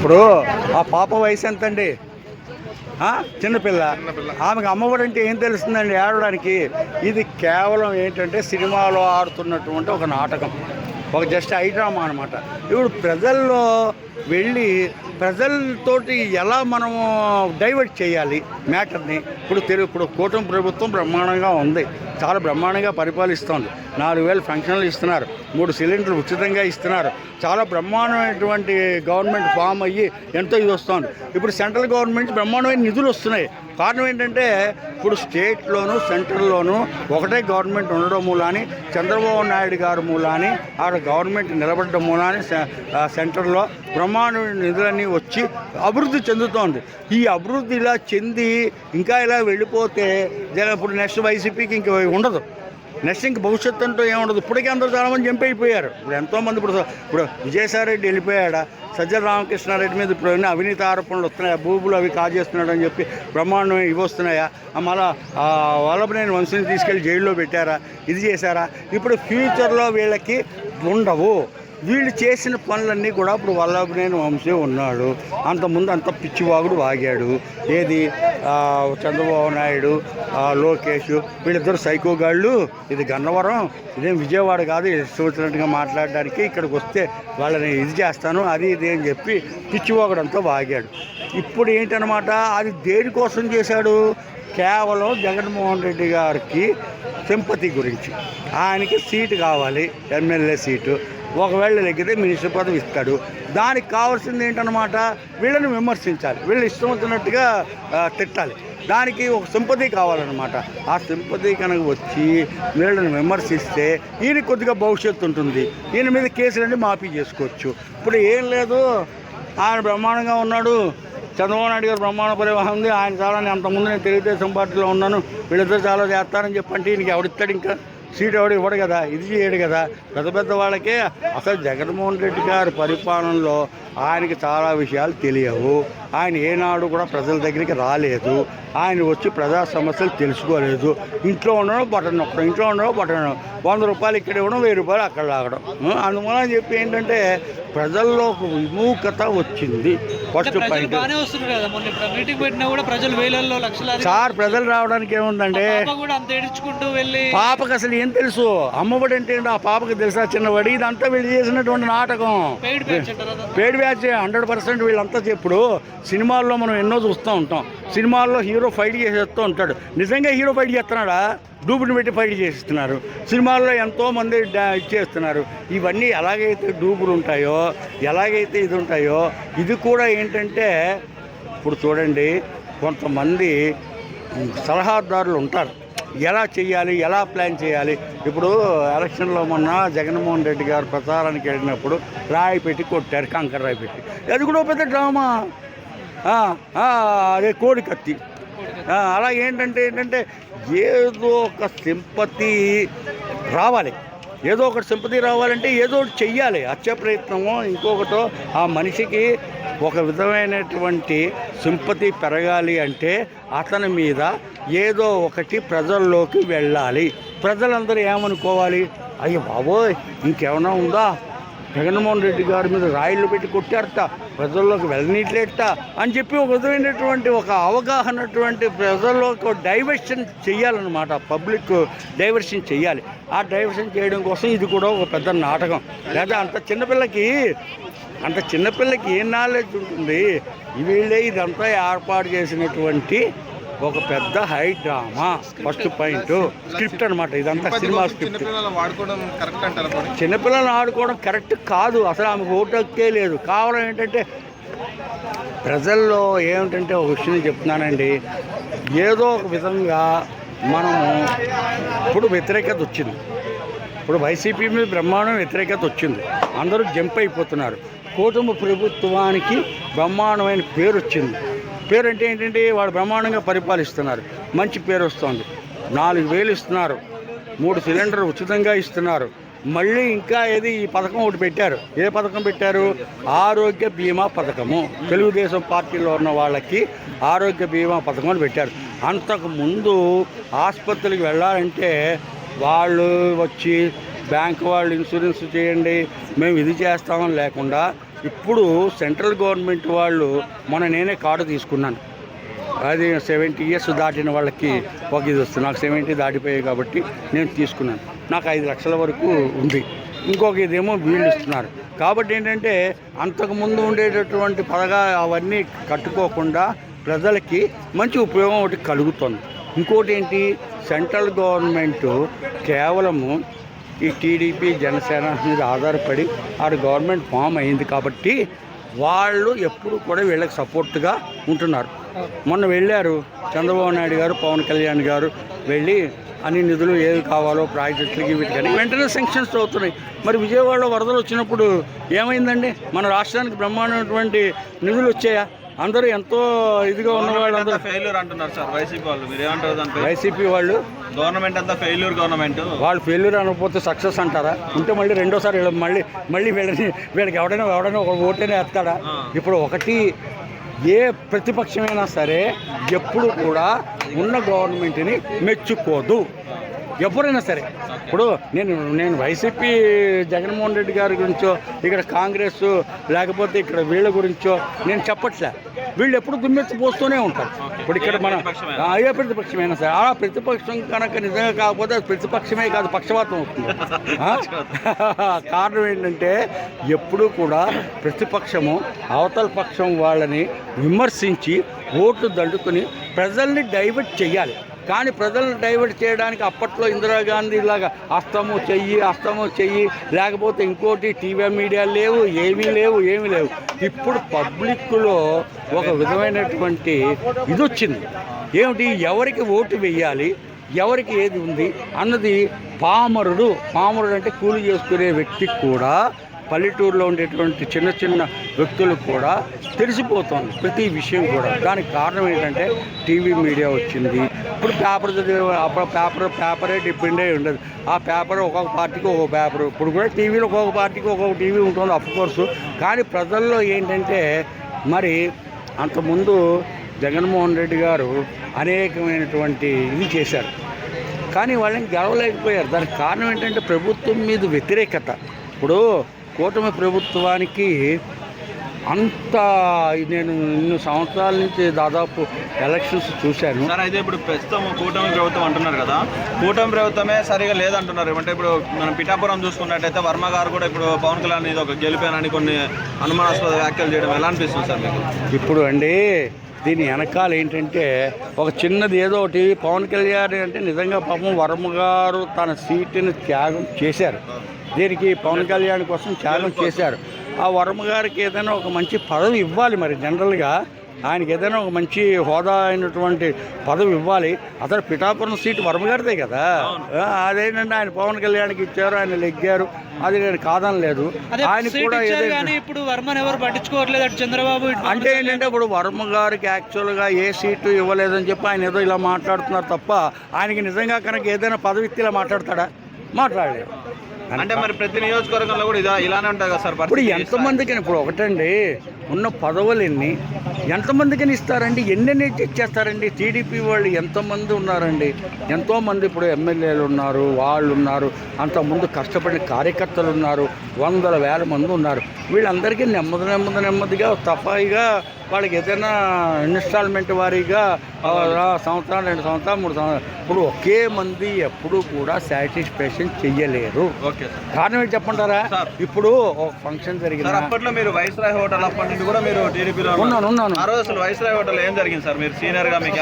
ఇప్పుడు ఆ పాప వయసు ఎంత అండి చిన్నపిల్ల ఆమెకు అమ్మఒడి అంటే ఏం తెలుస్తుందండి ఆడడానికి? ఇది కేవలం ఏంటంటే సినిమాలో ఆడుతున్నటువంటి ఒక నాటకం. ఒక జస్ట్ ఐడ్రామా అనమాట ఇప్పుడు ప్రజల్లో వెళ్ళి ప్రజలతోటి ఎలా మనము డైవర్ట్ చేయాలి మ్యాటర్ని? ఇప్పుడు తెలుగు ఇప్పుడు కూటమి ప్రభుత్వం బ్రహ్మాండంగా ఉంది. చాలా బ్రహ్మాండంగా పరిపాలిస్తోంది. నాలుగు వేలు ఫంక్షన్లు ఇస్తున్నారు. మూడు సిలిండర్లు ఉచితంగా ఇస్తున్నారు. చాలా బ్రహ్మాండమైనటువంటి గవర్నమెంట్ ఫామ్ అయ్యి ఎంతో ఇది వస్తుంది. ఇప్పుడు సెంట్రల్ గవర్నమెంట్ బ్రహ్మాండమైన నిధులు వస్తున్నాయి. కారణం ఏంటంటే ఇప్పుడు స్టేట్లోను సెంట్రల్లోను ఒకటే గవర్నమెంట్ ఉండడం మూలాని చంద్రబాబు నాయుడు గారు మూలాని ఆడ గవర్నమెంట్ నిలబడడం మూలాని సెంటర్లో బ్రహ్మాండమైన నిధులన్నీ వచ్చి అభివృద్ధి చెందుతోంది. ఈ అభివృద్ధి ఇలా చెంది ఇంకా ఇలా వెళ్ళిపోతే ఇప్పుడు నెక్స్ట్ వైసీపీకి ఇంక ఉండదు. నెక్స్ట్ ఇంక భవిష్యత్తు అంటూ ఏముండదు. ఇప్పటికే అందరూ చాలామంది జంప్ అయిపోయారు ఇప్పుడు ఎంతోమంది ఇప్పుడు ఇప్పుడు విజయసాయిరెడ్డి వెళ్ళిపోయాడా? సజ్జల రామకృష్ణారెడ్డి మీద ఇప్పుడు అన్ని అవినీతి ఆరోపణలు వస్తున్నాయా? భూములు అవి కాజేస్తున్నాడు అని చెప్పి బ్రహ్మాండం ఇవి వస్తున్నాయా? మళ్ళా వల్లభనేని వంశీని తీసుకెళ్ళి జైల్లో పెట్టారా? ఇది చేశారా? ఇప్పుడు ఫ్యూచర్లో వీళ్ళకి ఉండవు. వీళ్ళు చేసిన పనులన్నీ కూడా ఇప్పుడు వల్లభనేని వంశీ ఉన్నాడు. అంతకుముందు అంత పిచ్చివాగుడు వాగాడు. ఏది? చంద్రబాబు నాయుడు లోకేష్ వీళ్ళిద్దరు సైకోగాళ్ళు ఇది గన్నవరం. ఇదేం విజయవాడ కాదు. ఇష్టం మాట్లాడడానికి ఇక్కడికి వస్తే వాళ్ళని ఇది చేస్తాను అది ఇది అని చెప్పి పిచ్చివాగుడంతా వాగాడు. ఇప్పుడు ఏంటనమాట? అది దేనికోసం చేశాడు? కేవలం జగన్మోహన్ రెడ్డి గారికి సింపతి గురించి. ఆయనకి సీటు కావాలి ఎమ్మెల్యే సీటు. ఒకవేళ లెక్కితే మినిస్టర్ పదవి ఇస్తాడు. దానికి కావాల్సింది ఏంటన్నమాట? వీళ్ళని విమర్శించాలి. వీళ్ళు ఇష్టం వచ్చినట్టుగా తిట్టాలి. దానికి ఒక సింపతి కావాలన్నమాట. ఆ సింపతి కనుక వచ్చి వీళ్ళని విమర్శిస్తే ఈయన కొద్దిగా భవిష్యత్తు ఉంటుంది. ఈయన మీద కేసులన్నీ మాఫీ చేసుకోవచ్చు. ఇప్పుడు ఏం లేదు. ఆయన బ్రహ్మాండంగా ఉన్నాడు. చంద్రబాబు నాయుడు గారు బ్రహ్మాండ పరివాహం ఉంది. ఆయన చాలా నేను అంతకుముందు నేను తెలుగుదేశం పార్టీలో ఉన్నాను. వీళ్ళిద్దరు చాలా చేస్తారని చెప్పంటే ఈయనకి ఎవడిస్తాడు ఇంకా? సీట్ ఎవడు ఇవ్వడు కదా? ఇది చేయడు కదా? పెద్ద పెద్ద వాళ్ళకే. అసలు జగన్మోహన్ రెడ్డి గారి పరిపాలనలో ఆయనకి చాలా విషయాలు తెలియవు. ఆయన ఏనాడు కూడా ప్రజల దగ్గరికి రాలేదు. ఆయన వచ్చి ప్రజా సమస్యలు తెలుసుకోలేదు. ఇంట్లో ఉండడం బటన్ నొక్కడం ఇంట్లో ఉండడం బటన్ వంద రూపాయలు ఇక్కడ ఇవ్వడం వెయ్యి రూపాయలు అక్కడ లాగడం. ఆ, అందువల్ల చెప్పి ఏంటంటే ప్రజల్లో ఒక విముఖత వచ్చింది. First point. సార్ ప్రజలు రావడానికి వెళ్ళి పాపకు అసలు ఏం తెలుసు? అమ్మఒడి అంటే ఆ పాపకి తెలుసా? చిన్నవాడి ఇదంతా వీళ్ళు చేసినటువంటి నాటకం. పేడ్ బ్యాచ్ హండ్రెడ్ పర్సెంట్ వీళ్ళంతా ఇప్పుడు సినిమాల్లో మనం ఎన్నో చూస్తూ ఉంటాం. సినిమాల్లో హీరో ఫైట్ చేసేస్తూ ఉంటాడు. నిజంగా హీరో ఫైట్ చేస్తున్నాడా? డూబుని పెట్టి ఫైట్ చేస్తున్నారు. సినిమాల్లో ఎంతోమంది ఇచ్చేస్తున్నారు ఇవన్నీ ఎలాగైతే డూబులు ఉంటాయో ఎలాగైతే ఇది ఉంటాయో ఇది కూడా ఏంటంటే ఇప్పుడు చూడండి కొంతమంది సలహాదారులు ఉంటారు. ఎలా చేయాలి ఎలా ప్లాన్ చేయాలి? ఇప్పుడు ఎలక్షన్లో మొన్న జగన్మోహన్ రెడ్డి గారు ప్రచారానికి వెళ్ళినప్పుడు రాయి పెట్టి కొట్టారు కంకర రాయి పెట్టి అది కూడా పెద్ద డ్రామా. అదే కోడి కత్తి అలా ఏంటంటే ఏంటంటే ఏదో ఒక సింపతి రావాలి. ఏదో ఒకటి సింపతి రావాలంటే ఏదో ఒకటి చెయ్యాలి. హత్య ప్రయత్నమో ఇంకొకటో ఆ మనిషికి ఒక విధమైనటువంటి సింపతి పెరగాలి అంటే అతని మీద ఏదో ఒకటి ప్రజల్లోకి వెళ్ళాలి. ప్రజలందరూ ఏమనుకోవాలి? అయ్యో బాబోయ్ ఇంకేమైనా ఉందా? జగన్మోహన్ రెడ్డి గారి మీద రాయిళ్ళు పెట్టి కొట్టారట. ప్రజల్లోకి వెళ్ళనీట్లేట అని చెప్పి ఒక విధమైనటువంటి ఒక అవగాహనటువంటి ప్రజల్లోకి డైవర్షన్ చేయాలన్నమాట పబ్లిక్ డైవర్షన్ చేయాలి ఆ డైవర్షన్ చేయడం కోసం ఇది కూడా ఒక పెద్ద నాటకం. లేదా అంత చిన్నపిల్లకి అంత చిన్నపిల్లకి ఏం నాలెడ్జ్ ఉంటుంది? వీళ్ళే ఇదంతా ఏర్పాటు చేసినటువంటి ఒక పెద్ద high drama. First point. Script అనమాట ఇదంతా సినిమా స్క్రిప్ట్. చిన్నపిల్లలు ఆడుకోవడం కరెక్ట్ కాదు. అసలు ఆమెకు ఓటు హక్కే లేదు. కావడం ఏంటంటే ప్రజల్లో ఏమిటంటే ఒక విషయం చెప్తున్నానండి. ఏదో ఒక విధంగా మనము ఇప్పుడు వ్యతిరేకత వచ్చింది. ఇప్పుడు వైసీపీ మీద బ్రహ్మాండం వ్యతిరేకత వచ్చింది. అందరూ జంప్ అయిపోతున్నారు. కూటమి ప్రభుత్వానికి బ్రహ్మాండమైన పేరు వచ్చింది. పేరు అంటే ఏంటంటే వాడు బ్రహ్మాండంగా పరిపాలిస్తున్నారు. మంచి పేరు వస్తుంది. నాలుగు వేలు ఇస్తున్నారు. మూడు సిలిండర్ ఉచితంగా ఇస్తున్నారు. మళ్ళీ ఇంకా ఏది ఈ పథకం ఒకటి పెట్టారు. ఏ పథకం పెట్టారు? ఆరోగ్య బీమా పథకము. తెలుగుదేశం పార్టీలో ఉన్న వాళ్ళకి ఆరోగ్య బీమా పథకం అని పెట్టారు. అంతకు ముందు ఆసుపత్రికి వెళ్ళాలంటే వాళ్ళు వచ్చి బ్యాంక్ వాళ్ళు ఇన్సూరెన్స్ చేయండి. మేము ఇది చేస్తామని లేకుండా ఇప్పుడు సెంట్రల్ గవర్నమెంట్ వాళ్ళు మొన్న నేనే కార్డు తీసుకున్నాను. అది సెవెంటీ ఇయర్స్ దాటిన వాళ్ళకి ఒక ఇది వస్తుంది. నాకు సెవెంటీ దాటిపోయాయి కాబట్టి నేను తీసుకున్నాను. నాకు ఐదు లక్షల వరకు ఉంది. ఇంకొక ఇదేమో వీళ్ళు ఇస్తున్నారు. కాబట్టి ఏంటంటే అంతకుముందు ఉండేటటువంటి పదగా అవన్నీ కట్టుకోకుండా ప్రజలకి మంచి ఉపయోగం ఒకటి కలుగుతుంది. ఇంకోటి ఏంటి? సెంట్రల్ గవర్నమెంట్ కేవలము ఈ టీడీపీ జనసేన మీద ఆధారపడి ఆడ గవర్నమెంట్ ఫామ్ అయింది కాబట్టి వాళ్ళు ఎప్పుడు కూడా వీళ్ళకి సపోర్ట్గా ఉంటున్నారు. మొన్న వెళ్ళారు చంద్రబాబు నాయుడు గారు పవన్ కళ్యాణ్ గారు వెళ్ళి అన్ని నిధులు ఏవి కావాలో ప్రాజెక్టులకి వీటికని వెంటనే శాంక్షన్స్ అవుతున్నాయి. మరి విజయవాడలో వరదలు వచ్చినప్పుడు ఏమైందండి? మన రాష్ట్రానికి బ్రహ్మాండమైనటువంటి నిధులు వచ్చాయా? అందరూ ఎంతో ఇదిగా ఉన్న వాళ్ళందరూ. ఫెయిల్యూర్ అంటున్నారు సార్ వైసీపీ వాళ్ళు. మీరు ఏమంటారు వైసీపీ వాళ్ళు. గవర్నమెంట్ అంతా ఫెయిల్యూర్ గవర్నమెంట్ వాళ్ళు ఫెయిల్యూర్ అనకపోతే సక్సెస్ అంటారా? ఉంటే మళ్ళీ రెండోసారి మళ్ళీ మళ్ళీ వీళ్ళని వీళ్ళకి ఎవడైనా ఎవడైనా ఒక ఓటైనా ఎత్తాడా ఇప్పుడు ఒకటి ఏ ప్రతిపక్షమైనా సరే ఎప్పుడు కూడా ఉన్న గవర్నమెంట్ని మెచ్చుకోదు. ఎవరైనా సరే. ఇప్పుడు నేను నేను వైసీపీ జగన్మోహన్ రెడ్డి గారి గురించో ఇక్కడ కాంగ్రెస్ లేకపోతే ఇక్కడ వీళ్ళ గురించో నేను చెప్పట్లే. వీళ్ళు ఎప్పుడు దుమ్మెత్తి పోస్తూనే ఉంటారు. ఇప్పుడు ఇక్కడ మన ఏ ప్రతిపక్షమైనా సరే. ఆ ప్రతిపక్షం కనుక నిజంగా కాకపోతే అది ప్రతిపక్షమే కాదు పక్షపాతం అవుతుంది? కారణం ఏంటంటే ఎప్పుడూ కూడా ప్రతిపక్షము అవతల పక్షం వాళ్ళని విమర్శించి ఓట్లు దండుకొని ప్రజల్ని డైవర్ట్ చేయాలి కానీ ప్రజలను డైవర్ట్ చేయడానికి అప్పట్లో ఇందిరాగాంధీ లాగా అస్తము చెయ్యి అస్తము చెయ్యి లేకపోతే ఇంకోటి టీవీ మీడియా లేవు ఏమీ లేవు ఏమీ లేవు. ఇప్పుడు పబ్లిక్లో ఒక విధమైనటువంటి ఇది వచ్చింది ఏమిటి? ఎవరికి ఓటు వేయాలి ఎవరికి ఏది ఉంది? అన్నది పామరుడు పామరుడు అంటే కూలి చేసుకునే వ్యక్తికి కూడా పల్లెటూరులో ఉండేటువంటి చిన్న చిన్న వ్యక్తులకు కూడా తెలిసిపోతుంది ప్రతి విషయం కూడా. దానికి కారణం ఏంటంటే టీవీ మీడియా వచ్చింది. ఇప్పుడు పేపర్ చదివే అప్పుడు పేపర్ పేపరే డిపెండ్ అయి ఉండదు. ఆ పేపర్ ఒక్కొక్క పార్టీకి ఒక్కొక్క పేపర్. ఇప్పుడు కూడా టీవీలో ఒక్కొక్క పార్టీకి ఒక్కొక్క టీవీ ఉంటుంది అఫ్కోర్స్ కానీ ప్రజల్లో ఏంటంటే మరి అంతకుముందు జగన్మోహన్ రెడ్డి గారు అనేకమైనటువంటి ఇది చేశారు. కానీ వాళ్ళని గెలవలేకపోయారు. దానికి కారణం ఏంటంటే ప్రభుత్వం మీద వ్యతిరేకత. ఇప్పుడు కూటమి ప్రభుత్వానికి అంత నేను ఇన్ని సంవత్సరాల నుంచి దాదాపు ఎలక్షన్స్ చూశాను. సార్ అయితే ఇప్పుడు ప్రస్తుతం కూటమి ప్రభుత్వం అంటున్నారు కదా. కూటమి ప్రభుత్వమే సరిగా లేదంటున్నారు. అంటే ఇప్పుడు మనం పిఠాపురం చూసుకున్నట్టయితే వర్మ గారు కూడా ఇప్పుడు పవన్ కళ్యాణ్ ఇది ఒక గెలిపానని కొన్ని అనుమానాస్పద వ్యాఖ్యలు చేయడం ఎలా అనిపిస్తుంది సార్ మీకు? ఇప్పుడు అండి దీని వెనకాల ఏంటంటే ఒక చిన్నది ఏదో ఒకటి పవన్ కళ్యాణ్ అంటే నిజంగా పాపం వర్మ గారు తన సీటుని త్యాగం చేశారు. దీనికి పవన్ కళ్యాణ్ కోసం త్యాగం చేశారు. ఆ వర్మ గారికి ఏదైనా ఒక మంచి పదవి ఇవ్వాలి మరి జనరల్గా. ఆయనకి ఏదైనా ఒక మంచి హోదా అయినటువంటి పదవి ఇవ్వాలి. అతను పిఠాపురం సీటు వర్మ గారిదే కదా. అదేంటంటే ఆయన పవన్ కళ్యాణ్కి ఇచ్చారు ఆయన లెగ్గారు. అది నేను కాదనలేదు. ఆయన కూడా ఇప్పుడు వర్మని ఎవరు పట్టించుకోవట్లేదు అటు చంద్రబాబు అంటే ఏంటంటే ఇప్పుడు వర్మ గారికి యాక్చువల్గా ఏ సీటు ఇవ్వలేదని చెప్పి ఆయన ఏదో ఇలా మాట్లాడుతున్నారు తప్ప ఆయనకి నిజంగా కనుక ఏదైనా పదవి ఇస్తే ఇలా మాట్లాడతాడా? మాట్లాడలేదు. అంటే మరి ప్రతి నియోజకవర్గంలో కూడా ఇదా ఇలానే ఉంటుంది కదా సార్ ఇప్పుడు ఎంతమందికి ఇప్పుడు ఒకటండి. ఉన్న పదవులు ఎన్ని ఎంతమందికి ఇస్తారండి? ఎన్నెన్ని ఇచ్చేస్తారండి టీడీపీ వాళ్ళు ఎంతమంది ఉన్నారండి? ఎంతోమంది ఇప్పుడు ఎమ్మెల్యేలు ఉన్నారు వాళ్ళు ఉన్నారు అంతకుముందు కష్టపడిన కార్యకర్తలు ఉన్నారు వందల వేల మంది ఉన్నారు. వీళ్ళందరికీ నెమ్మది నెమ్మది నెమ్మదిగా తఫాయిగా వాళ్ళకి ఏదైనా ఇన్స్టాల్మెంట్ వారీగా సంవత్సరాలు రెండు సంవత్సరాలు మూడు సంవత్సరాలు ఇప్పుడు ఒకే మంది ఎప్పుడూ కూడా సాటిస్ఫాక్షన్ చెయ్యలేరు. కారణం ఏంటి చెప్పంటారా. ఇప్పుడు ఒక ఫంక్షన్ జరిగింది అప్పట్లో మీరు వైస్రాయ్ హోటల్ అప్పటి కూడా మీరు టీడీపీలో ఉన్నాను ఉన్నాను. ఆ రోజు అసలు వైస్రాయ్ హోటల్ ఏం జరిగింది సార్? మీరు సీనియర్గా మీకు